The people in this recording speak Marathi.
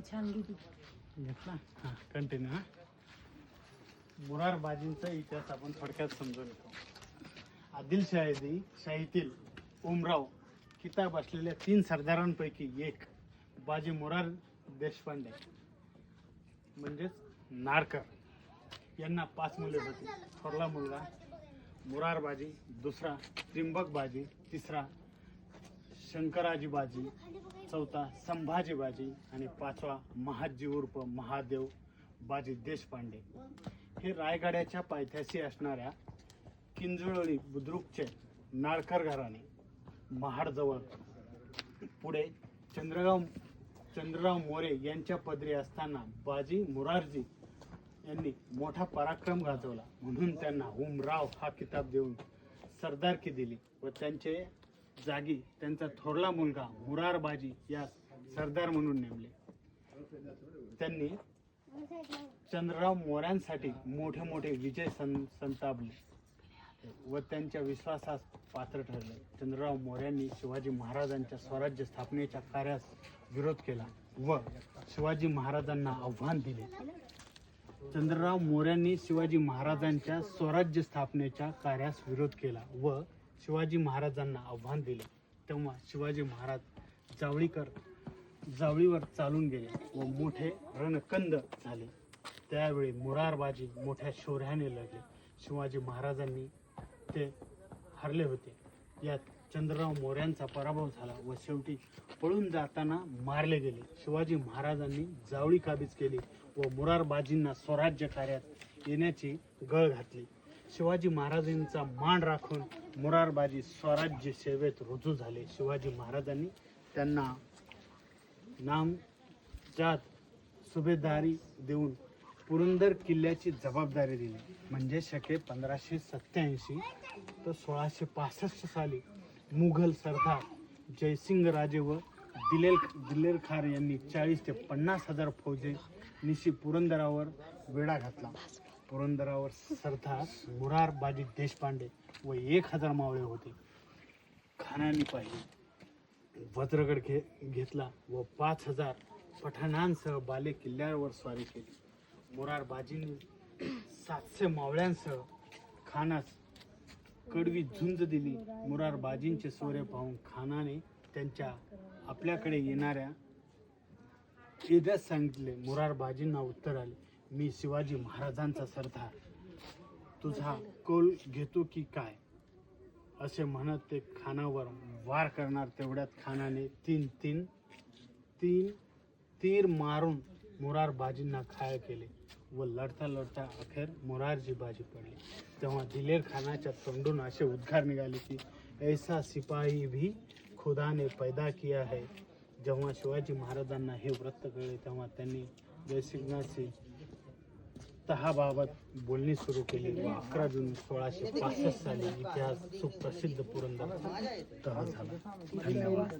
छान घेतला? हां कंटिन्यू हां. मुरारबाजींचा इतिहास आपण थोडक्यात समजून घेतो आदिलशाही शाहीतील उमराव किताब असलेल्या तीन सरदारांपैकी एक बाजी मुरार देशपांडे म्हणजेच नारकर. यांना पाच मुले होती. थोरला मुलगा मुरार बाजी दुसरा त्रिंबक बाजी तिसरा शंकराजी बाजी चौथा संभाजी बाजी आणि पाचवा महाजी उर्फ महादेव बाजी देशपांडे. हे रायगडाच्या पायथ्याशी असणाऱ्या किंजळोळी बुद्रुकचे नाळकर घराणे महाडजवळ पुढे चंद्रगाव चंद्रराव मोरे यांच्या पदरी असताना बाजी मुरारजी यांनी मोठा पराक्रम गाजवला. म्हणून त्यांना उमराव हा किताब देऊन सरदारकी दिली व त्यांचे जागी त्यांचा थोरला मुलगा मुरारबाजी यास सरदार म्हणून नेमले. त्यांनी चंद्रराव मोऱ्यांसाठी मोठे मोठे विजय सं संतापले व त्यांच्या विश्वासास पात्र ठरले. चंद्रराव मोऱ्यांनी शिवाजी महाराजांच्या स्वराज्य स्थापनेच्या कार्यास विरोध केला व शिवाजी महाराजांना आव्हान दिले. चंद्रराव मोऱ्यांनी शिवाजी महाराजांच्या स्वराज्य स्थापनेच्या कार्यास विरोध केला व शिवाजी महाराजांना आव्हान दिले तेव्हा शिवाजी महाराज जावळीकर जावळीवर चालून गेले व मोठे रणकंद झाले. त्यावेळी मुरारबाजी मोठ्या शौर्याने लढले. शिवाजी महाराजांनी ते हरले होते. यात चंद्रराव मोऱ्यांचा पराभव झाला व शेवटी पळून जाताना मारले गेले. शिवाजी महाराजांनी जावळी काबीज केली व मुरारबाजींना स्वराज्य कार्यात येण्याची गळ घातली. शिवाजी महाराजांचा मान राखून मुरारबाजी स्वराज्य सेवेत रुजू झाले. शिवाजी महाराजांनी त्यांना नाम जात सुभेदारी देऊन पुरंदर किल्ल्याची जबाबदारी दिली. म्हणजे शके पंधराशे सत्याऐंशी तर सोळाशे पासष्ट साली मुघल सरदार जयसिंग राजे व दिलेल दिलेरखार यांनी चाळीस ते पन्नास हजार फौजे निशी पुरंदरावर वेढा घातला. पुरंदरावर सरदार मुरार बाजी देशपांडे व एक हजार मावळे होते. खानानी पाहिले वज्रगड घे घेतला व पाच हजार पठाणांसह बाले किल्ल्यावर स्वारी केली. मुरार बाजीने सातशे मावळ्यांसह खानास कडवी झुंज दिली. मुरार बाजींचे सोरे पाहून खानाने त्यांच्या आपल्याकडे येणाऱ्या येद्यास सांगितले. मुरार बाजींना उत्तर आले. मी शिवाजी महाराजांचा सरदार. तुझा कौल घेतो की काय? असे म्हणत ते खानावर वार करणार तेवढ्यात खानाने तीन तीन तीन तीर मारून मुरारबाजींना खाय केले व लढता लढता अखेर मुरारजी बाजी पडली. तेव्हा दिलेर खानाच्या तोंडून असे उद्गार निघाले की ऐसा सिपाही भी खुदाने पैदा किया है. जेव्हा शिवाजी महाराजांना हे वृत्त कळले तेव्हा त्यांनी जयसिंगाशी तहाबाबत बोलणी सुरू केली अकरा जून सोळाशे पासष्ट साली इतिहास सुप्रसिद्ध पुरंदर तह झाला. धन्यवाद.